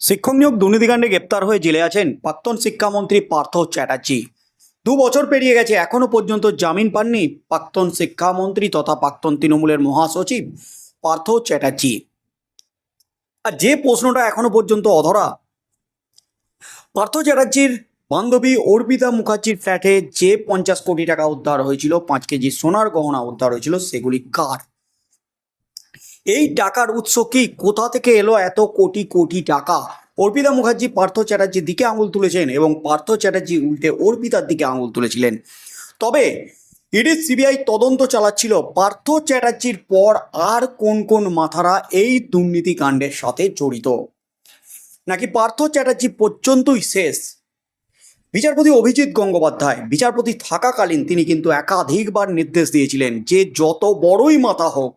শিক্ষক নিয়োগ দুর্নীতিকাণ্ডে গ্রেপ্তার হয়ে জেলে আছেন প্রাক্তন শিক্ষামন্ত্রী পার্থ চ্যাটার্জি। দু বছর পেরিয়ে গেছে, এখনও পর্যন্ত জামিন পাননি প্রাক্তন শিক্ষামন্ত্রী তথা প্রাক্তন তৃণমূলের মহাসচিব পার্থ চ্যাটার্জি। আর যে প্রশ্নটা এখনও পর্যন্ত অধরা, পার্থ চ্যাটার্জির বান্ধবী অর্পিতা মুখার্জির ফ্ল্যাটে যে পঞ্চাশ কোটি টাকা উদ্ধার হয়েছিল, পাঁচ কেজি সোনার গহনা উদ্ধার হয়েছিল, সেগুলি কার? এই টাকার উৎস কি? কোথা থেকে এলো এত কোটি কোটি টাকা? অর্পিতা মুখার্জি, পার্থ চ্যাটার্জির দিকে আঙুল তুলেছেন এবং পার্থ চ্যাটার্জি উল্টে অর্পিতার দিকে আঙুল তুলেছিলেন। তবে ইডি সিবিআই তদন্ত চালাচ্ছিল, পার্থ চ্যাটার্জির পর আর কোন কোন মাথারা এই দুর্নীতি কাণ্ডের সাথে জড়িত? নাকি পার্থ চ্যাটার্জি পর্যন্তই শেষ? বিচারপতি অভিজিৎ গঙ্গোপাধ্যায়, বিচারপতি থাকাকালীন তিনি কিন্তু একাধিকবার নির্দেশ দিয়েছিলেন যে যত বড়ই মাথা হোক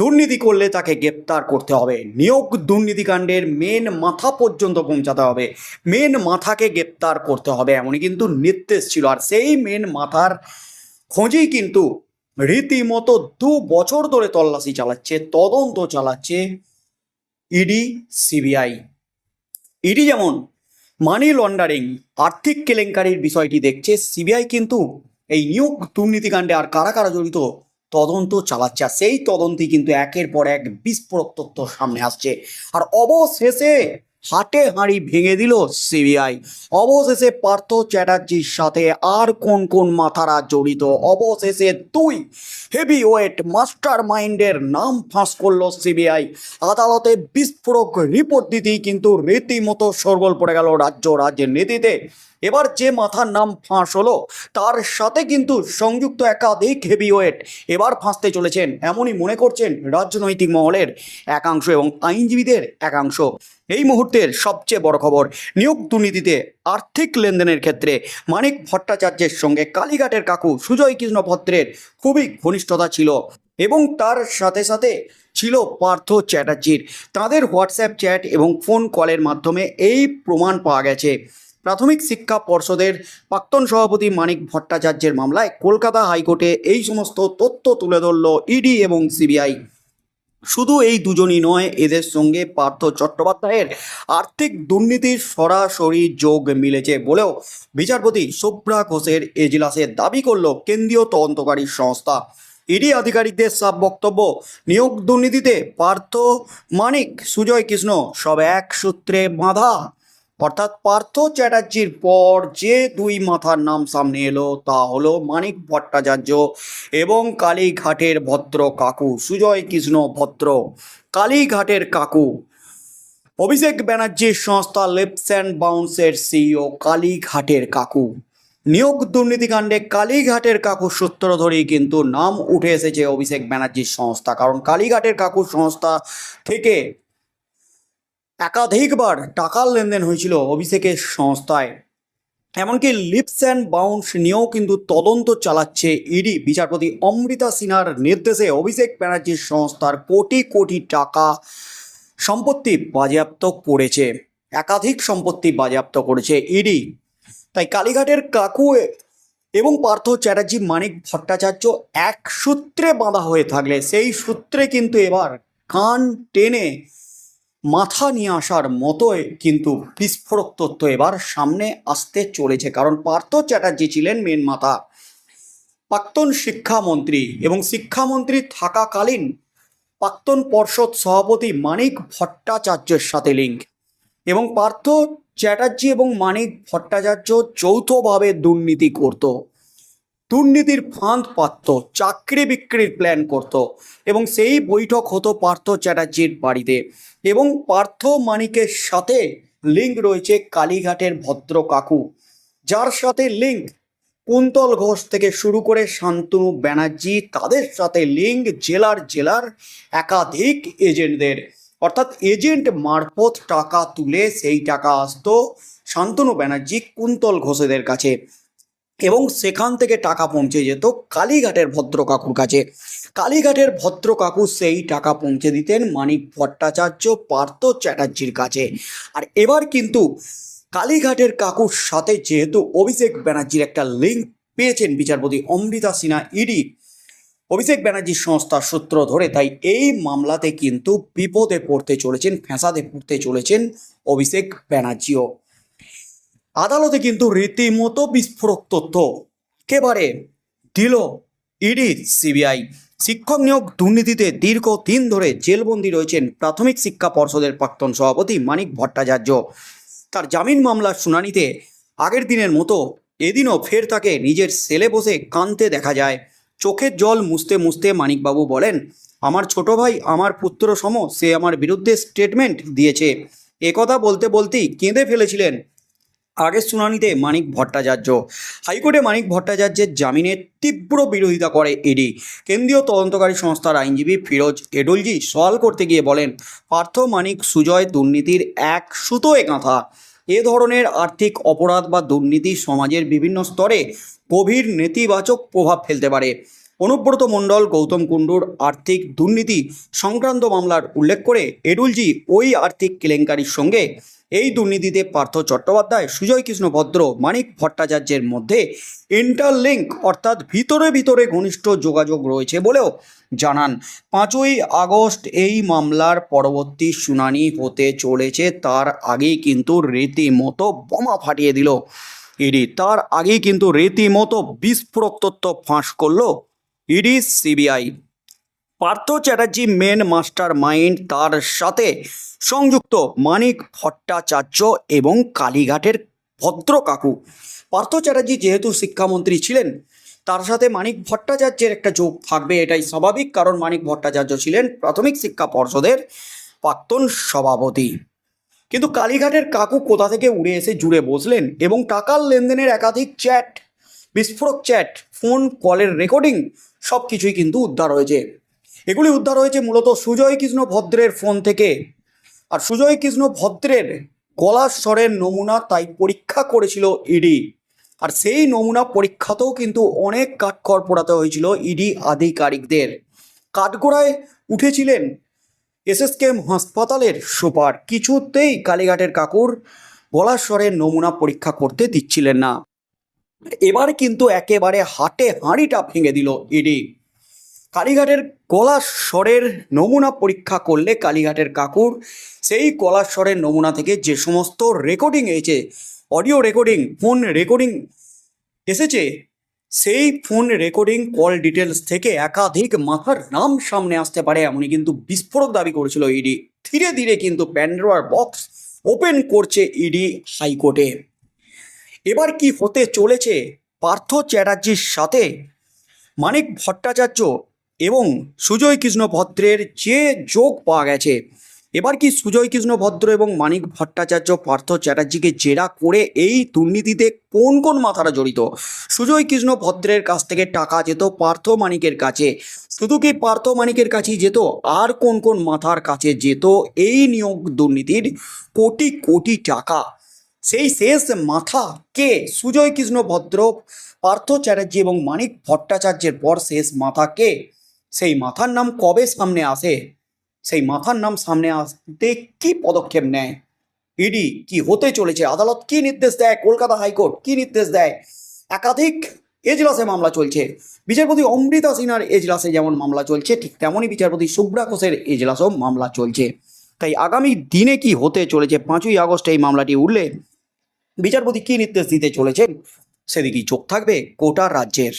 দুর্নীতি করলে তাকে গ্রেপ্তার করতে হবে। নিয়োগ দুর্নীতিকাণ্ডের মেন মাথা পর্যন্ত পৌঁছাতে হবে। মেন মাথাকে গ্রেপ্তার করতে হবে এমনই কিন্তু নির্দেশ ছিল। আর সেই মেন মাথার খোঁজেই কিন্তু রীতিমতো দু বছর ধরে তল্লাশি চালাচ্ছে, তদন্ত চালাচ্ছে ইডি, সিবিআই। ইডি যেমন মানি লন্ডারিং, আর্থিক কেলেঙ্কারির বিষয়টি দেখছে, সিবিআই কিন্তু এই নিয়োগ দুর্নীতিকাণ্ডে আর কারা কারা জড়িত তদন্ত চালাচ্ছে। আর সেই তদন্তই কিন্তু একের পর এক বিস্ফোরক তথ্য সামনে আসছে। আর অবশেষে হাটে হাঁড়ি ভেঙে দিল সিবিআই। অবশেষে পার্থ চ্যাটার্জির সাথে আর কোন কোন মাথারা জড়িত? অবশেষে দুই হেভি ওয়েট মাস্টার মাইন্ডের নাম ফাঁস করল সিবিআই। আদালতে বিস্ফোরক রিপোর্ট দিতেই কিন্তু রীতিমতো সরগোল পড়ে গেল রাজ্য রাজ্যের নীতিতে এবার যে মাথার নাম ফাঁস হলো, তার সাথে কিন্তু সংযুক্ত একাধিক হেভিওয়েট এবার ফাঁসতে চলেছেন। এমনই মনে করছেন রাজনৈতিক মহলের একাংশ এবং আইনজীবীদের একাংশ। এই মুহূর্তের সবচেয়ে বড় খবর, নিয়োগ দুর্নীতিতে আর্থিক লেনদেনের ক্ষেত্রে মানিক ভট্টাচার্যের সঙ্গে কালীঘাটের কাকু সুজয় কৃষ্ণ ভদ্রের খুবই ঘনিষ্ঠতা ছিল এবং তার সাথে সাথে ছিল পার্থ চ্যাটার্জির। তাদের হোয়াটসঅ্যাপ চ্যাট এবং ফোন কলের মাধ্যমে এই প্রমাণ পাওয়া গেছে। প্রাথমিক শিক্ষা পর্ষদের প্রাক্তন সভাপতি মানিক ভট্টাচার্যের মামলায় কলকাতা হাইকোর্টে এই সমস্ত তথ্য তুলে ধরল ইডি এবং সিবিআই। শুধু এই দুজনই নয়, এদের সঙ্গে পার্থ চট্টোপাধ্যায়ের আর্থিক দুর্নীতির সরাসরি যোগ মিলেছে বলেও বিচারপতি সুব্রা ঘোষের এজলাসে দাবি করল কেন্দ্রীয় তদন্তকারী সংস্থা। ইডি আধিকারিকদের সাব বক্তব্য, নিয়োগ দুর্নীতিতে পার্থ, মানিক, সুজয় কৃষ্ণ সব এক সূত্রে বাঁধা। অর্থাৎ পার্থ চ্যাটার্জির পর যে দুই মাথার নাম সামনে এলো তা হলো মানিক ভট্টাচার্য এবং কালীঘাটের ভদ্র কাকু, সুজয় কৃষ্ণ ভদ্র। কালীঘাটের কাকু, অভিষেক ব্যানার্জির সংস্থা লেপস অ্যান্ড বাউন্সের সিইও কালীঘাটের কাকু। নিয়োগ দুর্নীতিকাণ্ডে কালীঘাটের কাকুর সূত্র ধরেই কিন্তু নাম উঠে এসেছে অভিষেক ব্যানার্জির সংস্থা, কারণ কালীঘাটের কাকুর সংস্থা থেকে একাধিকবার টাকার লেনদেন হয়েছিল অভিষেকের সংস্থায়। এমনকি লিপস অ্যান্ড বাউন্স নিয়েও কিন্তু তদন্ত চালাচ্ছে ইডি। বিচারপতি অমৃতা সিনহার নির্দেশে অভিষেক ব্যানার্জির সংস্থার কোটি কোটি টাকা সম্পত্তি বাজেয়াপ্ত করেছে। একাধিক সম্পত্তি বাজেয়াপ্ত করেছে ইডি। তাই কালীঘাটের কাকু এবং পার্থ চ্যাটার্জি, মানিক ভট্টাচার্য এক সূত্রে বাঁধা হয়ে থাকলে সেই সূত্রে কিন্তু এবার কান টেনে মাথা নিয়ে আসার মতোই কিন্তু বিস্ফোরক তথ্য এবার সামনে আসতে চলেছে, কারণ পার্থ চ্যাটার্জি ছিলেন মেন মাথা। প্রাক্তন শিক্ষামন্ত্রী এবং শিক্ষামন্ত্রী থাকাকালীন প্রাক্তন পর্ষদ সভাপতি মানিক ভট্টাচার্যের সাথে লিঙ্ক এবং পার্থ চ্যাটার্জি এবং মানিক ভট্টাচার্য যৌথভাবে দুর্নীতি করত। দুর্নীতির ফাঁদ পাতত, চাকরি বিক্রির প্ল্যান করত এবং সেই বৈঠক হতো পার্থ চ্যাটার্জির বাড়িতে এবং পার্থ মানিকের সাথে লিঙ্ক রয়েছে কালীঘাটের ভদ্র কাকু। যার সাথে লিঙ্ক কুন্তল ঘোষ থেকে শুরু করে শান্তনু ব্যানার্জি, তাদের সাথে লিঙ্ক জেলার জেলার একাধিক এজেন্টদের। অর্থাৎ এজেন্ট মারফত টাকা তুলে সেই টাকা আসতো শান্তনু ব্যানার্জি কুন্তল ঘোষেদের কাছে। এবং সেখান থেকে টাকা পৌঁছে যেত কালীঘাটের ভদ্র কাকুর কাছে। কালীঘাটের ভদ্র কাকু সেই টাকা পৌঁছে দিতেন মানিক ভট্টাচার্য পার্থ চ্যাটার্জির কাছে। আর এবার কিন্তু কালীঘাটের কাকুর সাথে যেহেতু অভিষেক ব্যানার্জির একটা লিঙ্ক পেয়েছেন বিচারপতি অমৃতা সিনহা, ইডি, অভিষেক ব্যানার্জির সংস্থার সূত্র ধরে, তাই এই মামলাতে কিন্তু বিপদে পড়তে চলেছেন, ফ্যাসাদে পড়তে চলেছেন অভিষেক ব্যানার্জিও। আদালতে কিন্তু রীতিমতো বিস্ফোরক তথ্য। একেবারে দিল ইডি, সিবিআই। শিক্ষক নিয়োগ দুর্নীতিতে দীর্ঘ দিন ধরে জেলবন্দি রয়েছেন প্রাথমিক শিক্ষা পর্ষদের প্রাক্তন সভাপতি মানিক ভট্টাচার্য। তার জামিন মামলার শুনানিতে আগের দিনের মতো এদিনও ফের তাকে নিজের সেলে বসে কাঁদতে দেখা যায়। চোখের জল মুছতে মুছতে মানিকবাবু বলেন, আমার ছোট ভাই আমার পুত্র সম সে আমার বিরুদ্ধে স্টেটমেন্ট দিয়েছে। একথা বলতে বলতেই কেঁদে ফেলেছিলেন আগের শুনানিতে মানিক ভট্টাচার্য। হাইকোর্টে মানিক ভট্টাচার্যের জামিনের তীব্র বিরোধিতা করে ইডি। কেন্দ্রীয় তদন্তকারী সংস্থার আইনজীবী ফিরোজ এডুলজি সওয়াল করতে গিয়ে বলেন, পার্থ মানিক সুজয় দুর্নীতির এক সুতোয় গাঁথা এ ধরনের আর্থিক অপরাধ বা দুর্নীতি সমাজের বিভিন্ন স্তরে গভীর নেতিবাচক প্রভাব ফেলতে পারে। অনুব্রত মণ্ডল, গৌতম কুণ্ডুর আর্থিক দুর্নীতি সংক্রান্ত মামলার উল্লেখ করে এডুলজি ওই আর্থিক কেলেঙ্কারির সঙ্গে এই দুর্নীতিতে পার্থ চট্টোপাধ্যায় সুজয় কৃষ্ণ ভদ্র, মানিক ভট্টাচার্যের মধ্যে ইন্টারলিঙ্ক অর্থাৎ ভিতরে ভিতরে ঘনিষ্ঠ যোগাযোগ রয়েছে বলেও জানান। পাঁচই আগস্ট এই মামলার পরবর্তী শুনানি হতে চলেছে, তার আগেই কিন্তু রীতিমতো বোমা ফাটিয়ে দিল ইডি। তার আগেই কিন্তু রীতিমতো বিস্ফোরক তথ্য ফাঁস করল ED, CBI. Partha Chatterjee main mastermind তার সাথে সংযুক্ত মানিক ভট্টাচার্য এবং কালীঘাটের ভদ্র কাকু। পার্থ চ্যাটার্জি যেহেতু শিক্ষামন্ত্রী ছিলেন, তার সাথে মানিক ভট্টাচার্যের একটা যোগ থাকবে, এটাই স্বাভাবিক, কারণ মানিক ভট্টাচার্য ছিলেন প্রাথমিক শিক্ষা পর্ষদের প্রাক্তন সভাপতি। কিন্তু কালীঘাটের কাকু কোথা থেকে উড়ে এসে জুড়ে বসলেন এবং টাকার লেনদেনের একাধিক চ্যাট, বিস্ফোরক চ্যাট, ফোন কলের রেকর্ডিং সব কিছুই কিন্তু উদ্ধার হয়েছে। এগুলি উদ্ধার হয়েছে মূলত সুজয় কৃষ্ণ ভদ্রের ফোন থেকে। আর সুজয় কৃষ্ণ ভদ্রের গলার স্বরের নমুনা তাই পরীক্ষা করেছিল ইডি আর সেই নমুনা পরীক্ষাতেও কিন্তু অনেক কাঠখড় পোড়াতে হয়েছিল ইডি আধিকারিকদের। কাঠগোড়ায় উঠেছিলেন এসএসকেএম হাসপাতালের সুপার। কিছুতেই কালীঘাটের কাকুর গলার স্বরের নমুনা পরীক্ষা করতে দিচ্ছিলেন না। এবার কিন্তু একেবারে হাটে হাঁড়িটা ভেঙে দিল ইডি কালীঘাটের গলার স্বরের নমুনা পরীক্ষা করলে কালীঘাটের কাকুর, সেই গলার স্বরের নমুনা থেকে যে সমস্ত রেকর্ডিং এসেছে অডিও রেকর্ডিং ফোন রেকর্ডিং এসেছে, সেই ফোন রেকর্ডিং কল ডিটেলস থেকে একাধিক মাথার নাম সামনে আসতে পারে এমনই কিন্তু বিস্ফোরক দাবি করেছিল ইডি ধীরে ধীরে কিন্তু প্যান্ড্রোয়ার বক্স ওপেন করছে ইডি হাইকোর্টে। এবার কি হতে চলেছে? পার্থ চ্যাটার্জির সাথে মানিক ভট্টাচার্য এবং সুজয় কৃষ্ণ ভদ্রের যে যোগ পাওয়া গেছে, এবার কি সুজয় কৃষ্ণ ভদ্র এবং মানিক ভট্টাচার্য পার্থ চ্যাটার্জিকে জেরা করে এই দুর্নীতিতে কোন কোন মাথারা জড়িত? সুজয় কৃষ্ণ ভদ্রের কাছ থেকে টাকা যেত, পার্থ মানিকের কাছে। শুধু কি পার্থ মানিকের কাছেই যেত? আর কোন কোন মাথার কাছে যেত? এই নিয়োগ দুর্নীতির কোটি কোটি টাকা। সেই শেষ মাথা কে? সুজয় কৃষ্ণ ভদ্র পার্থ চ্যাটার্জি এবং মানিক ভট্টাচার্যের পর শেষ মাথা কে? সেই মাথার নাম কবে সামনে আসে? সেই মাথার নাম সামনে আসতে কি পদক্ষেপ নেয়? ইডি কি হতে চলেছে? আদালত কি নির্দেশ দেয়? কলকাতা হাইকোর্ট কি নির্দেশ দেয়? একাধিক এজলাসে মামলা চলছে। বিচারপতি অমৃতা সিনহার এজলাসে যেমন মামলা চলছে, ঠিক তেমনই বিচারপতি শুভ্রা ঘোষের এজলাসেও মামলা চলছে। তাই আগামী দিনে কি হতে চলেছে? পাঁচই আগস্ট এই মামলাটি উঠলে বিচারপতি কি নির্দেশ দিতে চলেছেন? সেদিকেই চোখ থাকবে কোটা রাজ্যের।